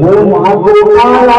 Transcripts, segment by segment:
मायाऊं आजो आया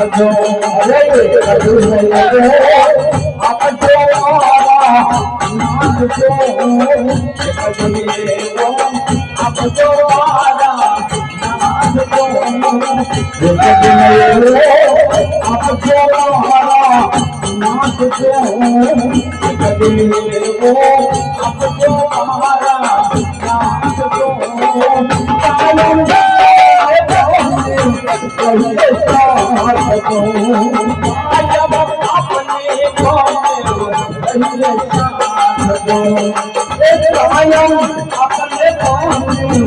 जो अरे अजू लगे आप जो आवा नाम जो अजूले आप जो आवा नाम जो अजूले आप जो एक कायम अपने पानी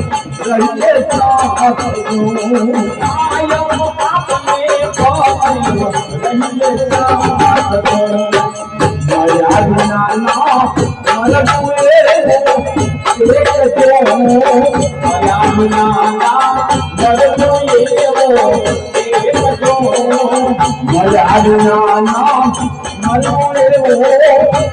रहिए साथ कायम अपने पानी रहिए साथ माया नाला मर हुए एक तो माया नाला मर हुए हो एक तो माया नाला मर हुए हो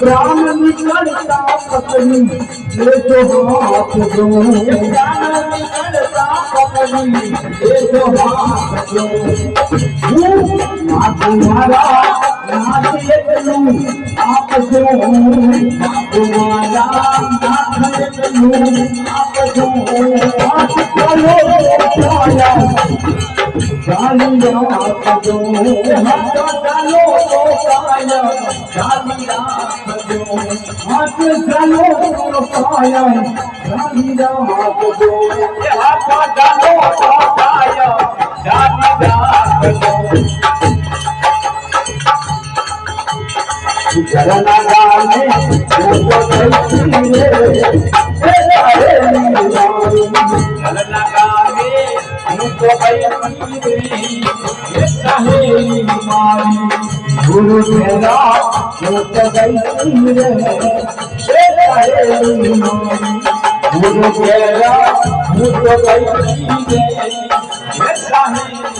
प्राण निकलता पकड़ी ले जो हाथ जो प्राण निकलता पकड़ी ले जो हाथ जो ना तुम्हारा ना देखलू आप जो ना तुम्हारा ना देखलू आप जो आप चलो डालिया हाथ जो हाथ डालो तो पाया डालिया हाथ जो हाथ डालो तो पाया डालिया हाथ जो हाथ डालो तो पाया डालिया हाथ जो झरना गाने तो तेरे तेरे झरना गाने गुरु तेरा वो कैसी रे रे सहेली मारी गुरु तेरा वो कैसी रे रे सहेली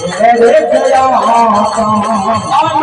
اے دیکھ یا کام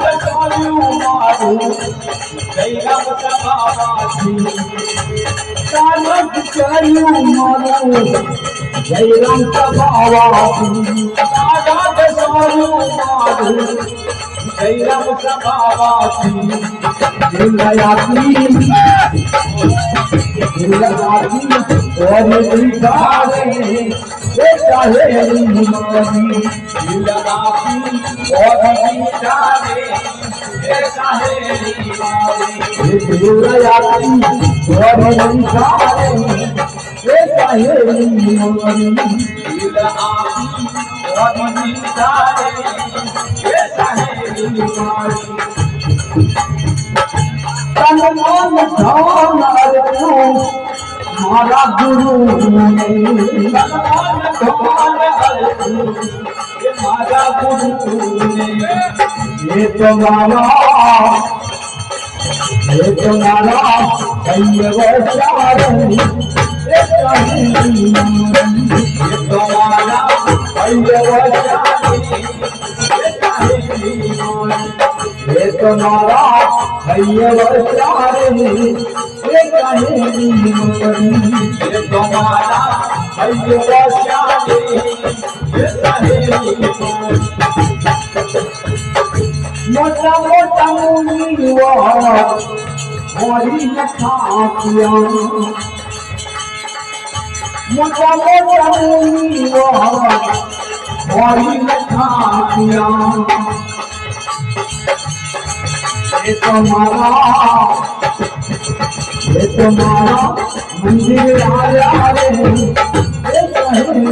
ખાઈ ગયું એ સાહેલી મારી એ આજે મારું મન હર ખાઈ રે એ સાહેલી મારી जयराम सभावासी दुनियाती दुनियाती और बिगाड़े ये चाहे निमानी दुनियाती और बिगाड़े ये चाहे निमानी दुनियाती और बिगाड़े ये चाहे निमानी दुनियाती और बिगाड़े ये चाहे મારો હૈરાન સભાવાથી દિલયાતી મારા ગુરુ મારા ગુરુ એ તો મારા એ તો મારા કૈયવ ચારણ એ કહી એ તો મારા કૈયવ मोरी ये तुम्हारा भैया चारे ये सहेली मोरी ये तुम्हारा भैया चारे ये सहेली मोरी मोटा मोटा मुनिवा मोरी नखातिया मोटा ये तुम्हारा। ये तुम्हारा मंदिर आया रे। ये तुम्हारा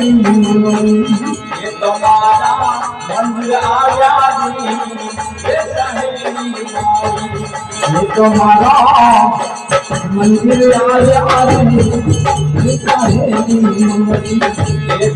मंदिर आया रे। ये सहेली मोरी ये तुम्हारा मंदिर आया रे। ये सहेली मोरी ये